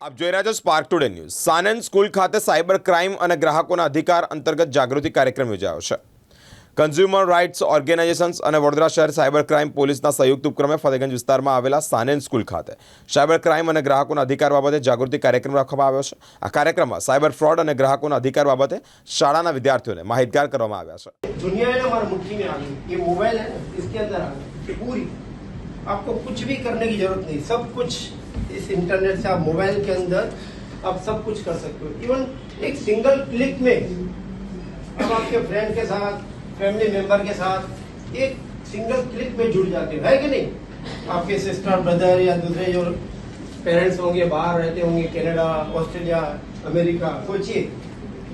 આપ જોઈ રહ્યા છો spark today news Sanand school ખાતે સાયબર ક્રાઇમ અને ગ્રાહકોના અધિકાર અંતર્ગત જાગૃતિ કાર્યક્રમ યોજાયો છે કન્ઝ્યુમર રાઇટ્સ ઓર્ગેનાઇઝેશન્સ અને વડોદરા શહેર સાયબર ક્રાઇમ પોલીસના સંયુક્ત ઉપક્રમે ફતેગંજ વિસ્તારમાં આવેલા સાનંદ સ્કૂલ ખાતે સાયબર ક્રાઇમ અને ગ્રાહકોના અધિકાર બાબતે જાગૃતિ કાર્યક્રમ રાખવામાં આવ્યો છે આ કાર્યક્રમમાં સાયબર ફ્રોડ અને ગ્રાહકોના અધિકાર બાબતે શાળાના વિદ્યાર્થીઓને માહિતગાર કરવામાં આવ્યા છે दुनिया है ना हमारी मुट्ठी में आ गई ये मोबाइल है ना, इसके अंदर आ गई ये पूरी आपको कुछ भी करने की जरूरत नहीं सब कुछ इस इंटरनेट से आप मोबाइल के अंदर आप सब कुछ कर सकते हो। इवन एक सिंगल क्लिक में आप आपके फ्रेंड के साथ फैमिली मेंबर के साथ एक सिंगल क्लिक में जुड़ जाते हो, है कि नहीं? आपके सिस्टर ब्रदर या दूसरे जो पेरेंट्स होंगे, बाहर रहते होंगे, कनाडा, ऑस्ट्रेलिया, अमेरिका, सोचिए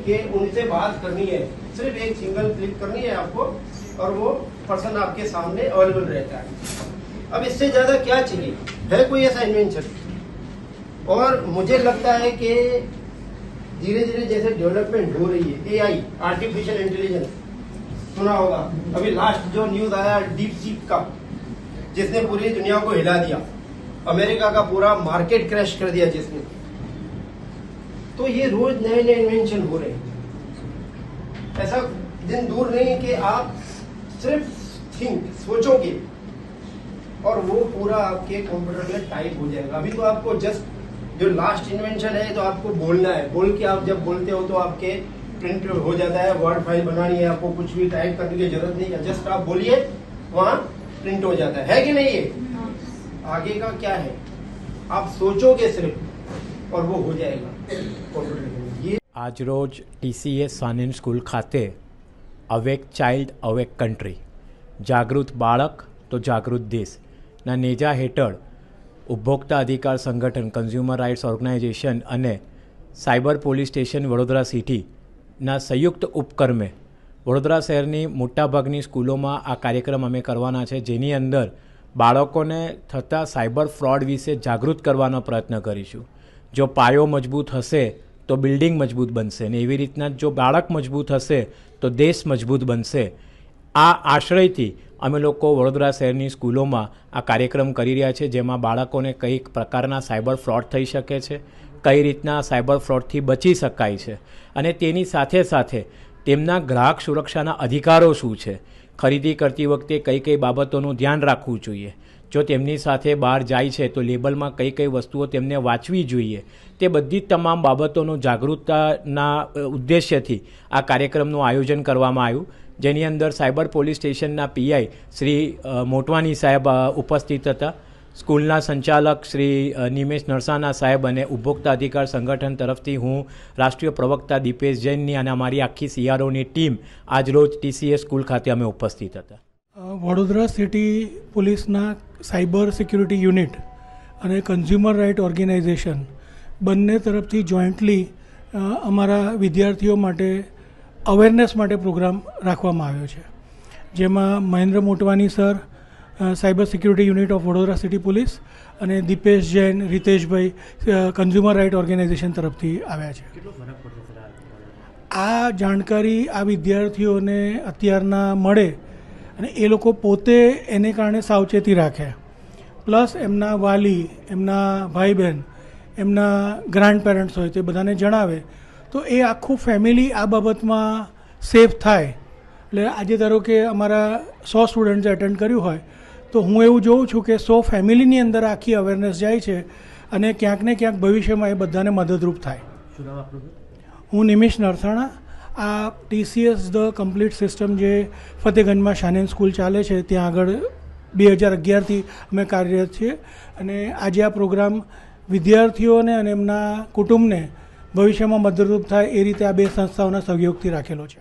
कि उनसे बात करनी है। सिर्फ़ एक सिंगल क्लिक करनी है आपको और वो पर्सन आपके सामने अवेलेबल रहता है। अब इससे ज़्यादा क्या चाहिए? है कोई ऐसा इन्वेंशन और मुझे लगता है कि धीरे धीरे जैसे डेवलपमेंट हो रही है एआई आर्टिफिशियल इंटेलिजेंस सुना होगा। अभी लास्ट जो न्यूज़ आया डीप सीप का, जिसने पूरी दुनिया को हिला दिया। अमेरिका का पूरा मार्केट क्रैश कर दिया जिसने। तो ये रोज नए नए इन्वेंशन हो रहे हैं। ऐसा दिन दूर नहीं कि आप सिर्फ़ थिंक सोचोगे। और वो पूरा आपके कंप्यूटर में टाइप हो जाएगा अभी तो आपको जस्ट जो लास्ट इन्वेंशन है तो आपको बोलना है बोल के आप जब बोलते हो तो आपके प्रिंट हो जाता है वर्ड फाइल बनानी है आपको कुछ भी टाइप करने की जरूरत नहीं है जस्ट आप बोलिए वहाँ प्रिंट हो जाता है है कि नहीं ये आगे का क्या है आप सोचोगे सिर्फ और वो हो जाएगा कंप्यूटर में ये આજરોજ ટીસીએસ સાનિન સ્કૂલ ખાતે અવેક ચાઇલ્ડ અવેક કન્ટ્રી જાગૃત બાળક તો જાગૃત દેશના નેજા હેઠળ ઉપભોક્તા અધિકાર સંગઠન કન્ઝ્યુમર રાઇટ્સ ઓર્ગેનાઇઝેશન અને સાયબર પોલીસ સ્ટેશન વડોદરા સિટીના સંયુક્ત ઉપક્રમે વડોદરા શહેરની મોટાભાગની સ્કૂલોમાં આ કાર્યક્રમ અમે કરવાના છે, જેની અંદર બાળકોને થતા સાયબર ફ્રોડ વિશે જાગૃત કરવાનો પ્રયત્ન કરીશું. જો પાયો મજબૂત હશે, તો બિલ્ડિંગ મજબૂત બનશે ને એવી રીતના જો બાળક મજબૂત હશે, તો દેશ મજબૂત બનશે. આ આશ્રયથી અમે લોકો વડોદરા શહેરની સ્કૂલોમાં આ કાર્યક્રમ કરી રહ્યા છે, જેમાં બાળકોને કઈ પ્રકારના સાયબર ફ્રોડ થઈ શકે છે, કઈ રીતના સાયબર ફ્રોડથી બચી શકાય છે અને તેની સાથે સાથે તેમના ગ્રાહક સુરક્ષાના અધિકારો શું છે, ખરીદી કરતી વખતે કઈ કઈ બાબતોનું ધ્યાન રાખવું જોઈએ, જો તેમની સાથે બહાર જાય છે તો લેબલમાં કઈ કઈ વસ્તુઓ તેમને વાંચવી જોઈએ, તે બધી જ તમામ બાબતોનું જાગૃતતાના ઉદ્દેશ્યથી આ કાર્યક્રમનું આયોજન કરવામાં આવ્યું. જેની અંદર સાયબર પોલીસ સ્ટેશનના પીઆઈ શ્રી મોટવાની સાહેબ ઉપસ્થિત હતા. સ્કૂલના સંચાલક શ્રી નિમેશ નરસાના સાહેબ અને ઉપભોક્તા અધિકાર સંગઠન તરફથી હું રાષ્ટ્રીય પ્રવક્તા દીપેશ જૈનની અને અમારી આખી સીઆરઓની ટીમ આજરોજ ટીસીએસ સ્કૂલ ખાતે અમે ઉપસ્થિત હતા. વડોદરા સિટી પોલીસના સાયબર સિક્યુરિટી યુનિટ અને કન્ઝ્યુમર રાઇટ ઓર્ગેનાઇઝેશન બંને તરફથી જોઈન્ટલી અમારા વિદ્યાર્થીઓ માટે અવેરનેસ માટે પ્રોગ્રામ રાખવામાં આવ્યો છે. જેમાં Mahendra Motwani sir cyber security unit of Vadodara city police અને Dipesh Jain Riteshbhai consumer right organisation તરફથી આવ્યા છે. આ જાણકારી આ વિદ્યાર્થીઓને અત્યારના મળે અને એ લોકો પોતે એને કારણે સાવચેતી રાખે. પ્લસ એમના વાલી એમના ભાઈ બહેન એમના ગ્રાન્ડ પેરેન્ટ્સ હોય તે બધાને જણાવે તો એ આખું ફેમિલી આ બાબતમાં સેફ થાય. એટલે આજે ધારો કે અમારા સો સ્ટુડન્ટ્સે અટેન્ડ કર્યું હોય તો હું એવું જોઉં છું કે સો ફેમિલીની અંદર આખી અવેરનેસ જાય છે અને ક્યાંક ને ક્યાંક ભવિષ્યમાં એ બધાને મદદરૂપ થાય. હું નિમિષ નરસાણા આ ટીસીએસ ધ કમ્પ્લીટ સિસ્ટમ જે ફતેગંજમાં શાનેન સ્કૂલ ચાલે છે ત્યાં આગળ બે હજાર અગિયારથી અમે કાર્યરત છીએ. અને આજે આ પ્રોગ્રામ વિદ્યાર્થીઓને અને એમના કુટુંબને ભવિષ્યમાં મદદરૂપ થાય એ રીતે આ બે સંસ્થાઓના સહયોગથી રાખેલો છે.